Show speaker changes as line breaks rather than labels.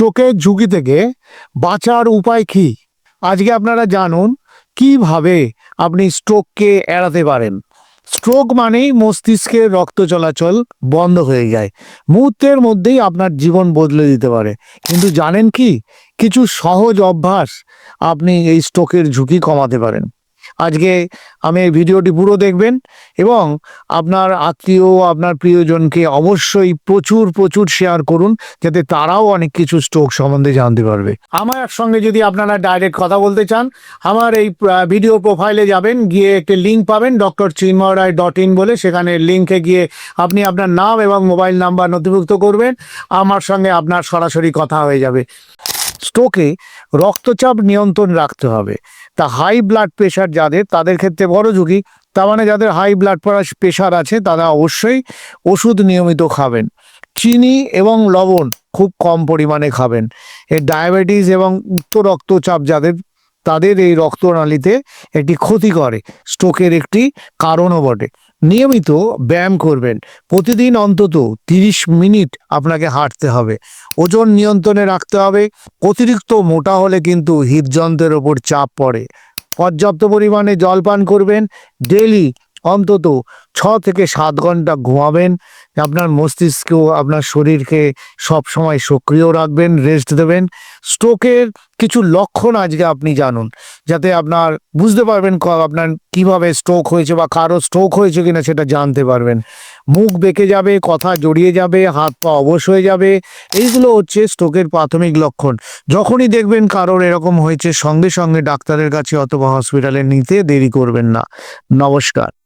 স্ট্রোকের ঝুঁকি থেকে বাঁচার উপায় কি? আজকে আপনারা জানুন, কীভাবে আপনি স্ট্রোককে এড়াতে পারেন। স্ট্রোক মানেই মস্তিষ্কের রক্ত চলাচল বন্ধ হয়ে যায়। মুহূর্তের মধ্যেই আপনার জীবন বদলে দিতে পারে। কিন্তু জানেন কি? কিছু সহজ অভ্যাস আপনি এই স্ট্রোকের ঝুঁকি কমাতে পারেন। আজকে আমি এই ভিডিওটি পুরো দেখবেন এবং আপনার আত্মীয়, আপনার প্রিয়জনকে অবশ্যই প্রচুর প্রচুর শেয়ার করুন যাতে তারাও অনেক কিছু স্ট্রোক সম্বন্ধে জানতে পারবে। আমার সঙ্গে যদি আপনারা ডাইরেক্ট কথা বলতে চান, আমার এই ভিডিও প্রোফাইলে যাবেন, গিয়ে একটি লিঙ্ক পাবেন doctor Chinmoy Roy dot in বলে। সেখানে লিঙ্কে গিয়ে আপনি আপনার নাম এবং মোবাইল নাম্বার নথিভুক্ত করবেন। আমার সঙ্গে আপনার সরাসরি কথা হয়ে যাবে। স্ট্রোকে রক্তচাপ নিয়ন্ত্রণ রাখতে হবে। তা হাই ব্লাড প্রেশার যাদের, তাদের ক্ষেত্রে বড় ঝুঁকি। তার মানে যাদের হাই ব্লাড প্রেশার আছে, তারা অবশ্যই ওষুধ নিয়মিত খাবেন। চিনি এবং লবণ খুব কম পরিমাণে খাবেন। এ ডায়াবেটিস এবং উচ্চ রক্তচাপ যাদের তাদের এই রক্তনালীতে একটি ক্ষতি করে, স্ট্রোকের একটি কারণও বটে। নিয়মিত ব্যায়াম করবেন। প্রতিদিন অন্তত তিরিশ মিনিট আপনাকে হাঁটতে হবে। ওজন নিয়ন্ত্রণে রাখতে হবে। অতিরিক্ত মোটা হলে কিন্তু হৃদযন্ত্রের ওপর চাপ পড়ে। পর্যাপ্ত পরিমাণে জল পান করবেন। ডেলি অন্তত ছ থেকে সাত ঘণ্টা ঘুমাবেন। আপনার মস্তিষ্ক আপনার শরীরকে সব সময় সক্রিয় রাখবেন রেস্ট দেবেন। স্ট্রোকের কিছু লক্ষণ আজকে আপনি জানুন, যাতে আপনার বুঝতে পারবেন আপনার কীভাবে স্ট্রোক হয়েছে বা কারও স্ট্রোক হয়েছে কিনা সেটা জানতে পারবেন। মুখ বেঁকে যাবে, কথা জড়িয়ে যাবে, হাত পা অবশ হয়ে যাবে, এইগুলো হচ্ছে স্ট্রোকের প্রাথমিক লক্ষণ। যখনই দেখবেন কারোর এরকম হয়েছে, সঙ্গে সঙ্গে ডাক্তারের কাছে অথবা হসপিটালে নিতে দেরি করবেন না। নমস্কার।